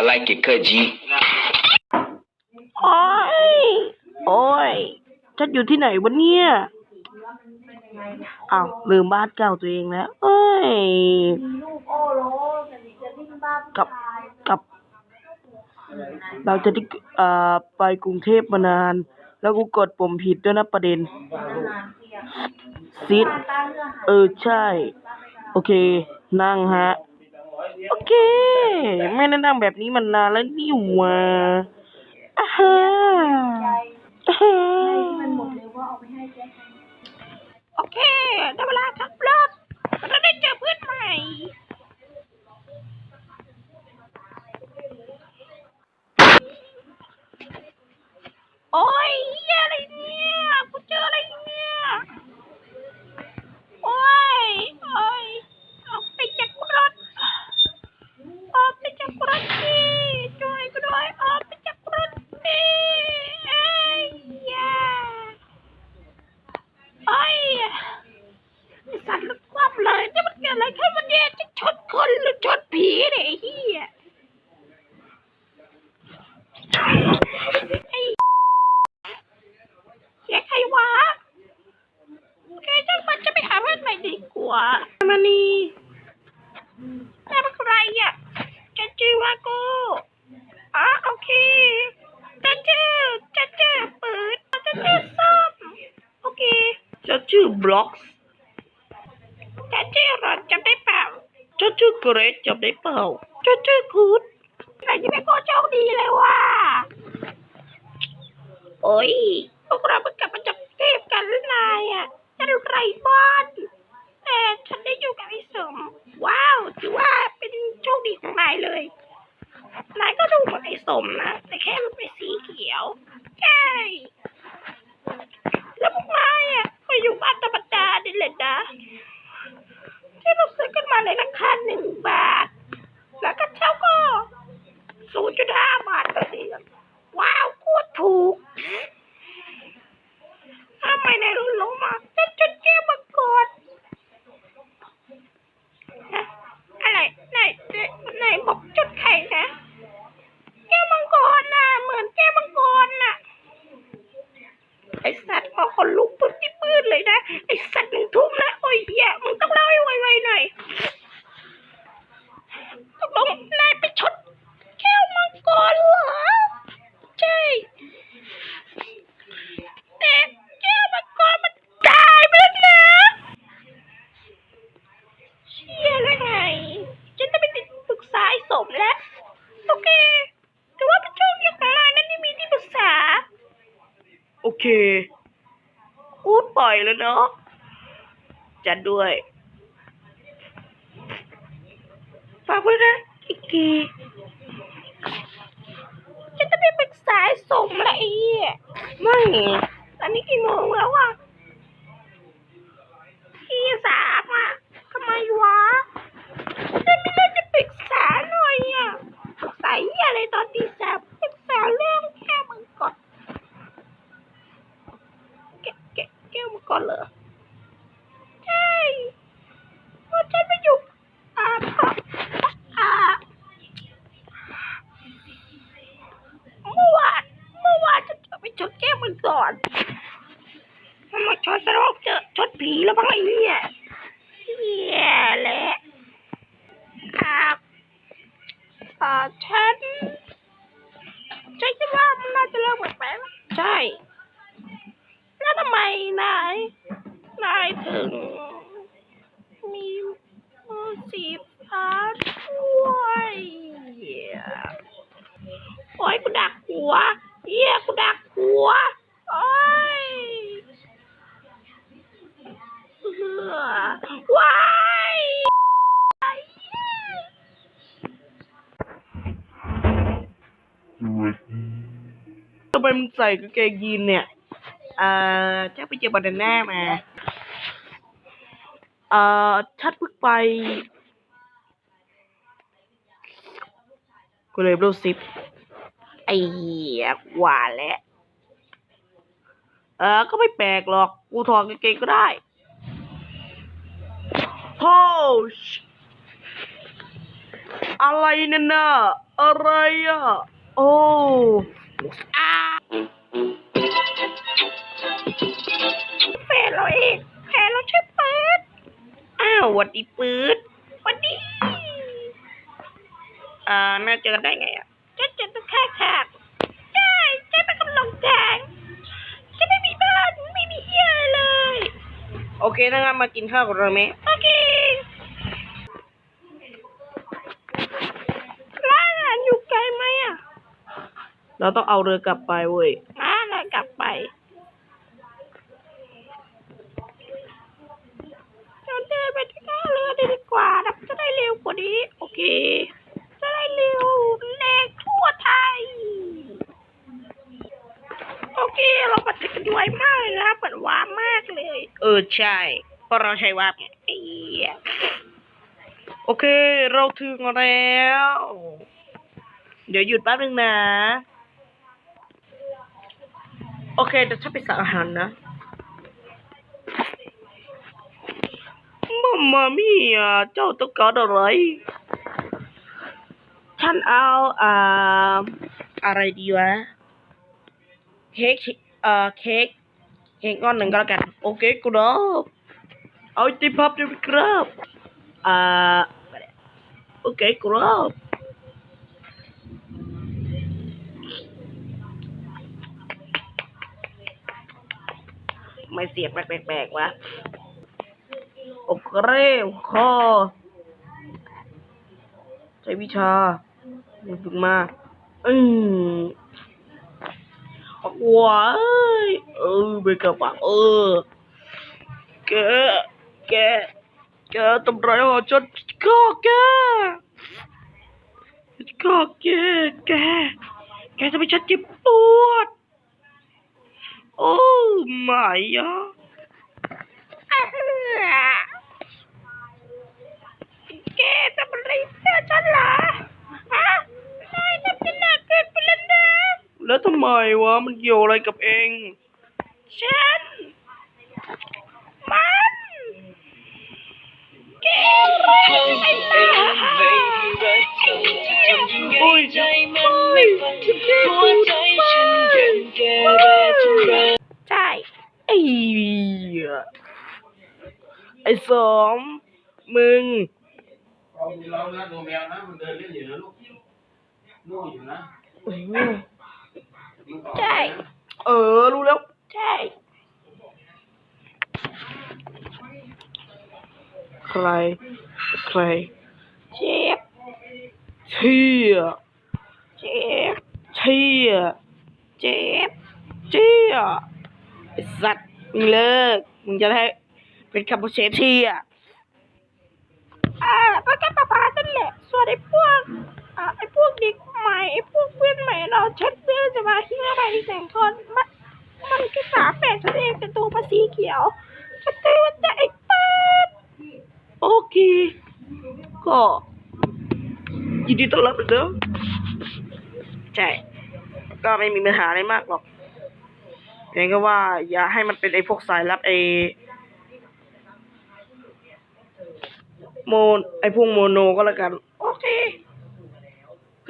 I like it 客气。โอ้ย โอ้ย ฉันอยู่ที่ไหนวะเนี่ย อ้าว ลืมบ้านเก่าตัวเองแล้ว เอ้ยกับกับ เราจะได้อ่อไปกรุงเทพมานาน แล้วกูกดปุ่มผิดด้วยนะประเด็น ซิด เออ ใช่ โอเค นั่งฮะ โอเค ไม่ได้นั่งแบบนี้มันนานแล้วนี่หว่าอ่าฮะอ่าฮะโอเคได้เวลาขับรถเราได้เจอเพื่อนใหม่ โอ้ยเหี้ยอะไรเนี่ย กูเจออะไรเนี่ย โอ้ย โอ้ย ออกไปจากรถ ออกไปจากรถทีช่วยกูด้วยออกไปจากรถทีเอ้ยอย่าเอ้ยไอ้สัตว์รถคว่ำเลยนี่มันเกิดอะไรขึ้นวันนี้จะชนคนหรือชนผีเนี่ยไอ้เหี้ยไอ้เสียใครวะโอเคจังมันจะไปหาเพื่อนใหม่ดีกว่า มานี่แม่เป็นใครอะจะชื่อว่ากูอ๋อโอเคจะชื่อจะชื่อปืนจะชื่อส้มโอเคจะชื่อบล็อกจะชื่อรอนจำได้เปล่าจะชื่อเกรดจำได้เปล่าจะชื่อคูดใครจะเป็นคนโชคดีเลยว่ะโอ้ยพวกเราเพิ่งกลับมาจากกรุงเทพกันหรือนายอะจะไรบ้าน แต่ฉันได้อยู่กับไอ้สมว้าวถือว่าเป็นโชคดีของนายเลยนายก็ดูเหมือนไอ้สมนะแต่แค่มันเป็นสีเขียวใช่แล้วพวกนายอะก็อยู่บ้านธรรมดาดิเลยนะที่เราซื้อกันมาในราคาหนึ่งบาท แล้วก็เช่าก็ศูนย์จุดห้าบาทต่อเดือนว้าวโคตรถูก ทำไมนายรู้ลงมาฉันจดแก้วมาก่อน อะไรไหนไหนบอกจุดไข่นะ แก้วมังกรน่ะ เหมือนแก้วมังกรน่ะ ไอสัตว์พอคนลุกปุ๊บที่ปืนเลยนะ ไอสัตว์หนึ่งทุ่มนะโอ้ยเหี้ยมึงต้องเล่าให้ไวๆหน่อยตกลงนายไปชดแก้วมังกรเหรอ ใช่ แต่แก้วมังกรมันตายไปแล้วนะ เชี่ยแล้วไง ฉันจะไปติดปรึกษาไอ้สมแล้ว โอเคถือว่าเป็นโชคดีของนายนั่นที่มีที่ปรึกษา โอ เคกูปล่อยแล้วเนาะจัดด้วยฝากไว้นะอีกทีฉันจะไปปรึกษาไอ้สมแล้วไอ้ไม่ตอนนี้กี่โมงแล้วอะ พี่สามอะทำไมวะฉันไม่ได้จะปรึกษาหน่อยอะปรึกษาเหี้ยอะไรตอนตีสามปรึกษาเรื่องแก้วมังกรแกะแกะแก่อนเหรอใช่เพราะฉันไปอยู่อ่าอ่าเมื่อวานเมื่อวานฉันจะไปชดแก้มันก่อนมันมาชดสรอกเจอชดผีแล้วบ้างไอ้เนี่ย ทำไมมึงใส่กางเกงยีนเนี่ยเอ่อจะไปเจอบานาน่ามา เอ่อชัดเพิ่งไปกูเลยรู้สิบไอ้เหี้ยกว่าแล้วเออก็ไม่แปลกหรอก กูถอดกางเกงก็ได้โฮชอะไรเนั่นน่ะอะไรอะ อ้อ้าแฟนเราเองแฟนเราใช่ปืดอ้าวหวัดดีปืดหวัดดีอ่าน่าเจอกันได้ไงอะจะเจอตรงข้างทางใช่ใช่เป็นกำลังทางจะไม่มีบ้านไม่มีเฮียเลย โอเคถ้างั้นมากินข้าวกับเราไหม โอเคร้านอาหารอยู่ไกลไหมอะ เราต้องเอาเรือกลับไปเว้ยอ่าเรากลับไปเราเดินไปที่ท่าเรือดีกว่านะจะได้เร็วกว่านี้ โอเค จะได้เร็วแรงทั่วไทย โอเค เราปฏิกันด้วยมากเลยนะเหมือนว้ามากเลย เออใช่เพราะเราใช้ว่าบไงไอ้เหี้ยโอเค เราถึงแล้ว เดี๋ยวหยุดแป๊บนึงนะ โอเคเดี๋ยวฉันไปสั่งอาหารนะมามามี่อะเจ้าต้องการอะไรฉันเอาอ่าอะไรดีวะเค้กเอ่อเค้กเค้กก้อนหนึ่งก็แล้วกัน โอเคครับเอาไอติมพับด้วยครับอ่าโอเคครับ ไม่เสียบแปลกๆวะโอเคคอใช้วิชามันฝึกมา อืมว้ายเออไปกับปากเออแกแกแกทำร้ายหัวฉันก็แกก็แกแกแกจะไปฉันเจ็บปวด โอ้ไม่อะอ่าแกทำอะไรเสื้อฉันเหรอฮะนายทำจะหนักเกินไปแล้วนะ แล้วทำไมวะ มันเกี่ยวอะไรกับเอง ฉัน มันแกแรงไปนะโอ้ยใจมันไม่ฟังหัวใจฉันย็นแก่แรกทุกใช่ไอ้ไอ้สมมึงเราเรานะดูแมวนะมันเดินเล่นอยู่นะลูกนู่นอยู่นะใช่เออรู้แล้วใช่ใครใคร เชี่ยเชฟเชี่ยเชฟเชี่ยไอ้สัตว์มึงเลิกมึงจะได้เป็นคาปูเชเชี่ยอ่าก็แค่ประพานั่นแหละ ส่วนไอ้พวกอ่าไอ้พวกเด็กใหม่ไอ้พวกเพื่อนใหม่เราเช็ดเพื่อนจะมาที่อะไรอีกหนึ่งคนมันมันคือฝาแฝดฉันเองเป็นตัวมาสีเขียวฉันตื่นแต่ไอ้เปิดโอเคก็ ยินดีต้อนรับเหมือนเดิมใช่ ก็ไม่มีปัญหาอะไรมากหรอกเพียงก็ว่า อย่าให้มันเป็นไอ้พวกสายลับไอ้โมนไอ้พวกโมโนก็แล้วกัน โอเค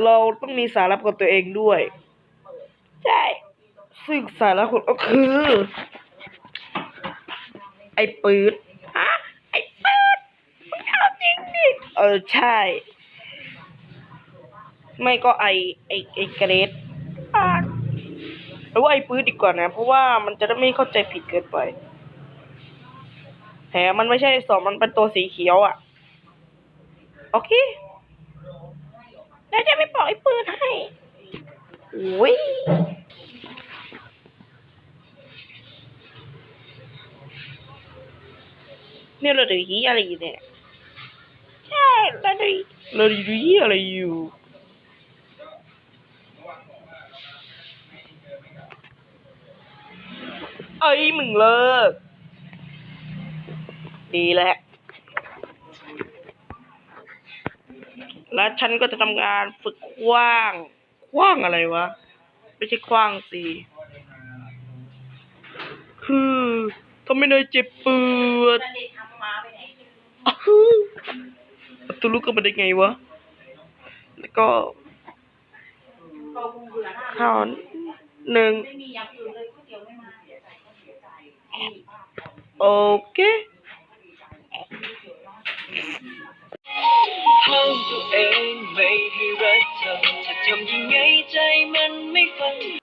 เราต้องมีสายลับกับตัวเองด้วย ใช่ซึ่งสายลับของก็คือ ไอ้ปืดฮะไอ้เปิดมึงเอาจริงดิเออใช่ ไม่ก็ไอไอไอเกรดหรือว่าไอปืดดีกว่านะ เพราะว่ามันจะได้ไม่เข้าใจผิดเกินไปแถมมันไม่ใช่สองมันเป็นตัวสีเขียวอะ โอเคแล้วจะไม่บอกไอ้ปืนให้โอ้ยเนี่ยเราดูฮียอะไรอยู่เนี่ยใช่แล้วดิเราดูฮียอะไรอยู่ เอ้ยมึงเลิก ดีแหละแล้วฉันก็จะทำงานฝึกคว้าง คว้างอะไรวะ ไม่ใช่คว้างสิ คือทำไมนายเจ็บปวดอ้าวตุลุกกันมาได้ไงวะ แล้วก็ข้าวหนึ่ง Okay. How do I make you better? จะทำยังไงใจมันไม่ฟัง